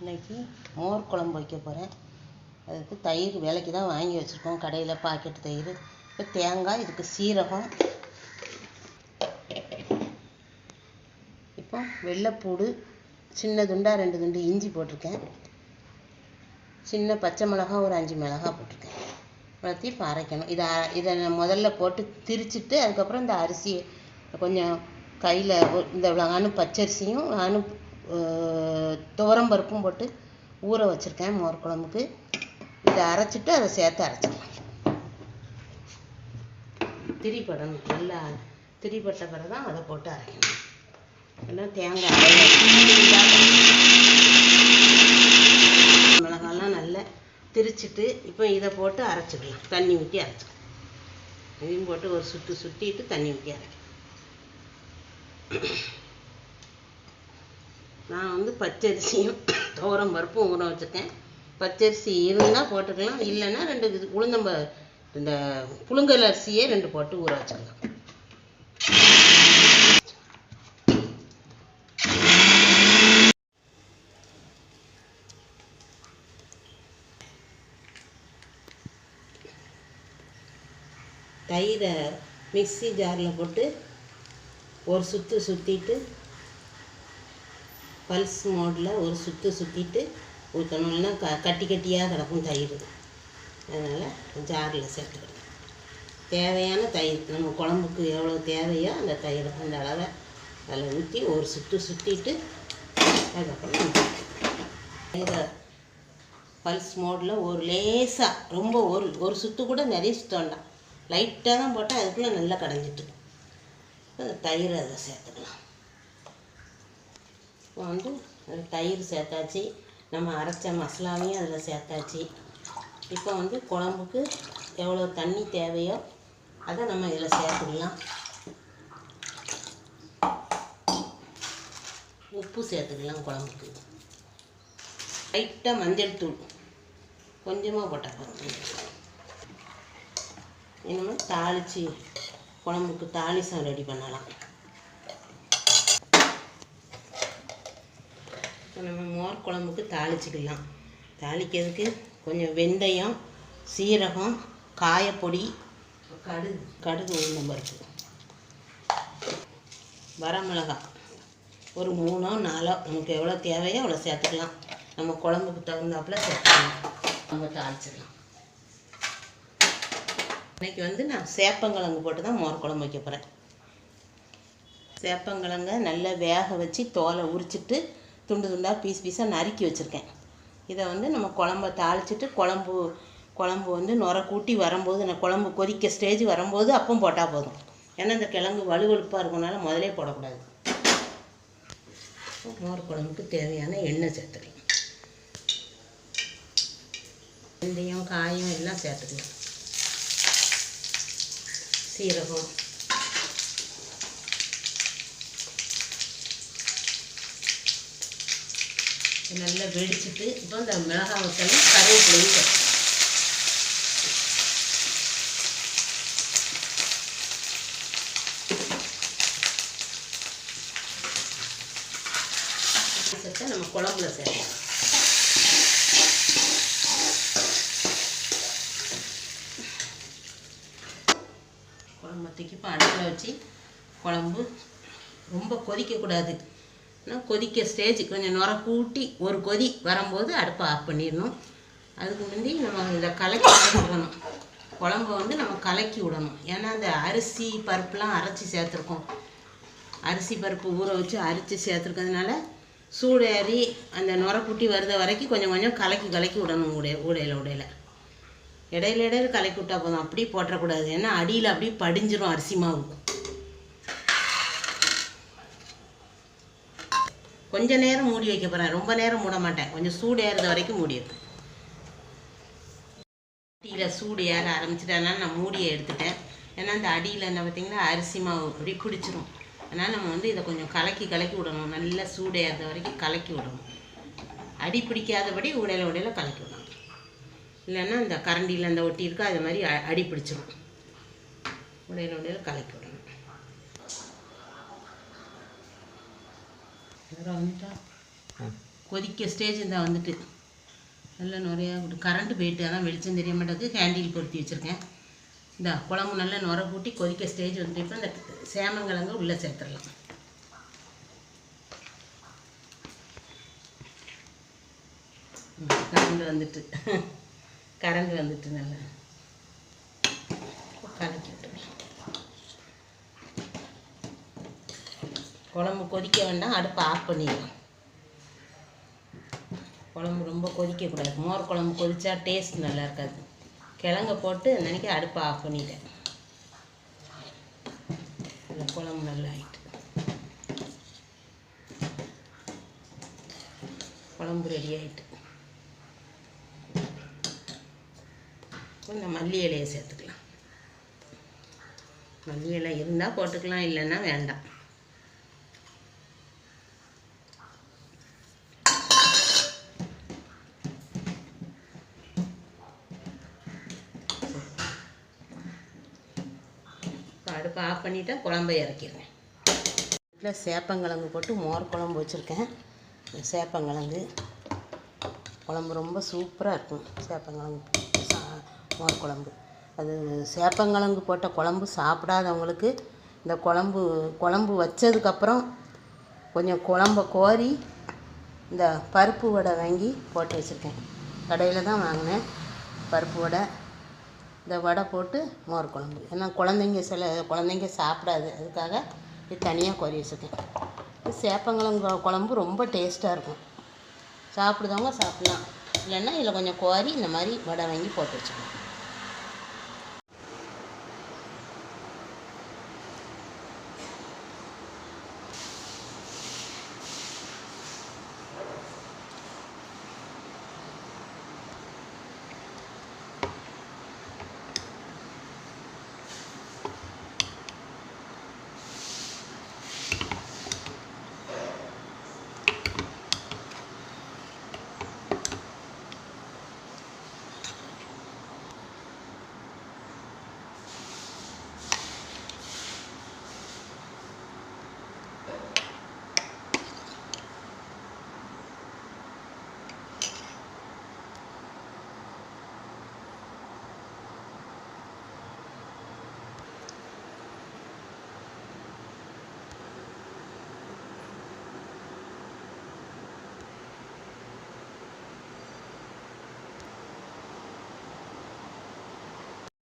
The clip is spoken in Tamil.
இன்றைக்கி மோர் குழம்பு வைக்க போகிறேன் அதுக்கு தயிர் விலைக்கு தான் வாங்கி வச்சுருக்கோம். கடையில் பாக்கெட் தயிர். இப்போ தேங்காய் இதுக்கு சீரகம். இப்போ வெள்ளைப்பூடு சின்ன துண்டா ரெண்டு துண்டு இஞ்சி போட்டிருக்கேன். சின்ன பச்சை மிளகா ஒரு அஞ்சு மிளகா போட்டிருக்கேன். வளர்த்தி இப்போ அரைக்கணும். இதை இதை முதல்ல போட்டு திரிச்சிட்டு அதுக்கப்புறம் இந்த அரிசியை கொஞ்சம் கையில் இந்த அணு பச்சரிசியும் அணு துவரம் பருப்பும் போட்டு ஊற வச்சுருக்கேன் மோர் குழம்புக்கு. இதை அரைச்சிட்டு அதை சேர்த்து அரைச்சிக்கலாம் திரிப்படணும் நல்லா திரிப்பட்ட பிறகு தான் அதை போட்டு அரைக்கணும். எல்லாம் தேங்காய் மிளகாலாம் நல்லா திரிச்சிட்டு இப்போ இதை போட்டு அரைச்சிக்கலாம் தண்ணி ஊற்றி அரைச்சிக்கலாம் இதையும் போட்டு ஒரு சுட்டு சுட்டிட்டு தண்ணி ஊற்றி அரைக்கணும். நான் வந்து பச்சரிசியும் துவரம் பருப்பும் ஊற வச்சுருக்கேன். பச்சரிசி இருந்தால் போட்டுக்கலாம். இல்லைன்னா ரெண்டு உளுந்தம்ப இந்த புழுங்கல் அரிசியே ரெண்டு போட்டு ஊற வச்சுக்கலாம். தயிரை மிக்ஸி ஜாரில் போட்டு ஒரு சுற்று சுற்றிட்டு பல்ஸ் மோடில் ஒரு சுற்று சுற்றிட்டு ஊற்றணும் இல்லைன்னா க கட்டி கட்டியாக கிடக்கும் தயிர். அதனால் ஜாரில் சேர்த்துக்கணும் தேவையான தயிர் நம்ம குழம்புக்கு எவ்வளோ தேவையோ அந்த தயிர் அந்த அளவை அதில் ஊற்றி ஒரு சுற்று சுற்றிட்டு அதுக்கப்புறம் தயிரை பல்ஸ் மோடில் ஒரு லேசாக ரொம்ப ஒரு ஒரு சுற்று கூட நிறைய சுத்தம் லைட்டாக தான் போட்டால் அதுக்குள்ளே நல்லா கடைஞ்சிட்டு அந்த தயிர் அதை சேர்த்துக்கலாம். இப்போ வந்து தயிர் சேர்த்தாச்சு. நம்ம அரைச்ச மசாலாவையும் அதில் சேர்த்தாச்சு. இப்போ வந்து குழம்புக்கு எவ்வளோ தண்ணி தேவையோ அதை நம்ம இதில் சேர்த்துக்கலாம் உப்பு சேர்த்துக்கலாம் குழம்புக்கு. லைட்டாக மஞ்சள் தூள் கொஞ்சமாக போட்டால் போதும். இனிமேல் தாளித்து குழம்புக்கு தாளிசம் ரெடி பண்ணலாம். இப்போ நம்ம மோர் குழம்புக்கு தாளிச்சுக்கலாம். தாளிக்கிறதுக்கு கொஞ்சம் வெந்தயம் சீரகம் காயப்பொடி கடுகு. கடுகு உளுந்தம் பருப்பு வரமிளகாய் ஒரு மூணோ நாலோ நமக்கு எவ்வளோ தேவையோ அவ்வளோ சேர்த்துக்கலாம். நம்ம குழம்புக்கு தகுந்தாப்புல சேர்த்துக்கலாம். நம்ம தாளிச்சிடலாம். இன்னைக்கு வந்து நான் சேப்பங்கிழங்கு போட்டு தான் மோர் குழம்பு வைக்க போகிறேன் சேப்பங்கிழங்க நல்லா வேக வச்சு தோலை உரிச்சிட்டு துண்டு துண்டாக பீஸ் பீஸாக நறுக்கி வச்சுருக்கேன். இதை வந்து நம்ம குழம்ப தாளிச்சிட்டு குழம்பு குழம்பு வந்து நுர கூட்டி வரும்போது நான் குழம்பு கொதிக்க ஸ்டேஜ் வரும்போது அப்பம் போட்டால் போதும். ஏன்னா இந்த கிழங்கு வலுவழுப்பாக இருக்கனால முதலே போடக்கூடாது. மோர் குழம்புக்கு தேவையான எண்ணெய் சேர்த்துக்கலாம். வெந்தயம் காயம் எல்லாம் சேர்த்துக்கலாம். சீரகம் நல்லா வெடிச்சிட்டு இப்போ இந்த மிளகாய் வத்தலும் கருவேப்பிலையும் சேர்த்து. சேர்த்து நம்ம குழம்புல சேர்க்கலாம். குழம்பு தூக்கி இப்போ அடுப்பில் வச்சு குழம்பு ரொம்ப கொதிக்கக்கூடாது. கொதிக்க ஸ்டேஜ் கொஞ்சம் நுர கூட்டி ஒரு கொதி வரும்போது அடுப்பை ஆஃப் பண்ணிடணும். அதுக்கு முந்தி நம்ம இதை கலக்கி விடணும். குழம்ப வந்து நம்ம கலக்கி விடணும். ஏன்னா அந்த அரிசி பருப்புலாம் அரைச்சி சேர்த்துருக்கோம். அரிசி பருப்பு ஊற வச்சு அரைச்சி சேர்த்துருக்கிறதுனால சூடேறி அந்த நுர கூட்டி வருத வரைக்கும் கொஞ்சம் கொஞ்சம் கலக்கி கலக்கி விடணும் உடைய உடையில உடையில. இடையில இடையில கலக்கி விட்டா போதும். அப்படியே போட்டுறக்கூடாது. ஏன்னா அடியில் அப்படியே படிஞ்சிரும் அரிசி மாவு. கொஞ்ச நேரம் மூடி வைக்க போகிறேன் ரொம்ப நேரம் மூட மாட்டேன். கொஞ்சம் சூடு ஏறுற வரைக்கும் மூடி வைப்பேன். அடியில் சூடு ஏற ஆரம்பிச்சிட்டனால நான் மூடியை எடுத்துட்டேன். ஏன்னா அந்த அடியில் என்ன பார்த்தீங்கன்னா அரிசி மாவு அப்படி குடிச்சிரும். அதனால் நம்ம வந்து இதை கொஞ்சம் கலக்கி கலக்கி விடணும். நல்லா சூடு ஏறுற வரைக்கும் கலக்கி விடணும். அடி பிடிக்காதபடி உடையில உடையில கலக்கி விடணும். இல்லைன்னா இந்த கரண்டியில் அந்த ஒட்டி இருக்கோ அது மாதிரி அ- அடி பிடிச்சிடும் உடையில உடையில கலக்கி விடணும் யாரோ வந்துட்டா கொதிக்க ஸ்டேஜ் இந்த வந்துட்டு. நல்லா நிறையா கரண்ட் போயிட்டு அதான் வெளிச்சம் தெரிய மாட்டேங்குது. கேண்டில் பொருத்தி வச்சுருக்கேன். இந்த குழம்பு நல்லா நுர கூட்டி கொதிக்க ஸ்டேஜ் வந்துட்டு இப்போ இந்த சேமங்கிழங்கு உள்ளே சேர்த்துடலாம். கரண்ட் வந்துட்டு. கரண்ட் வந்துட்டு நல்லா. கலக்கி விட்டுக்கலாம் குழம்பு கொதிக்க வேண்டாம் அடுப்பை ஆஃப் பண்ணிடலாம். குழம்பு ரொம்ப கொதிக்கக்கூடாது. மோர் குழம்பு கொதித்தா டேஸ்ட் நல்லா இருக்காது. கிழங்க போட்டு நினைக்க அடுப்பை ஆஃப் பண்ணிட்டேன். குழம்பு நல்லா ஆயிட்டு. குழம்பு ரெடி ஆகிட்டு கொஞ்சம் மல்லி இலையை சேர்த்துக்கலாம். மல்லி இலை இருந்தால் போட்டுக்கலாம் இல்லைன்னா வேண்டாம். அடுப்பை ஆஃப் பண்ணிவிட்டு குழம்பை இறக்கிடுறேன். வீட்டில் சேப்பங்கிழங்கு போட்டு மோர் குழம்பு வச்சுருக்கேன். சேப்பங்கிழங்கு குழம்பு ரொம்ப சூப்பராக இருக்கும். சேப்பங்கிழங்கு மோர் குழம்பு. அது சேப்பங்கிழங்கு போட்ட குழம்பு சாப்பிடாதவங்களுக்கு இந்த குழம்பு குழம்பு வச்சதுக்கப்புறம் கொஞ்சம் குழம்ப கோரி இந்த பருப்பு வடை வாங்கி போட்டு வச்சுருக்கேன். கடையில் தான் வாங்கினேன். பருப்பு வடை இந்த வடை போட்டு மோர் குழம்பு. ஏன்னா குழந்தைங்க சில குழந்தைங்க சாப்பிடாது. அதுக்காக இது தனியாக கொறி வச்சுருக்கேன். சேப்பங்கிழங்கு குழம்பு ரொம்ப டேஸ்ட்டாக இருக்கும். சாப்பிடுதவங்க சாப்பிட்லாம். இல்லைன்னா இதில் கொஞ்சம் கோரி இந்த மாதிரி வடை வாங்கி போட்டு வச்சுக்கணும்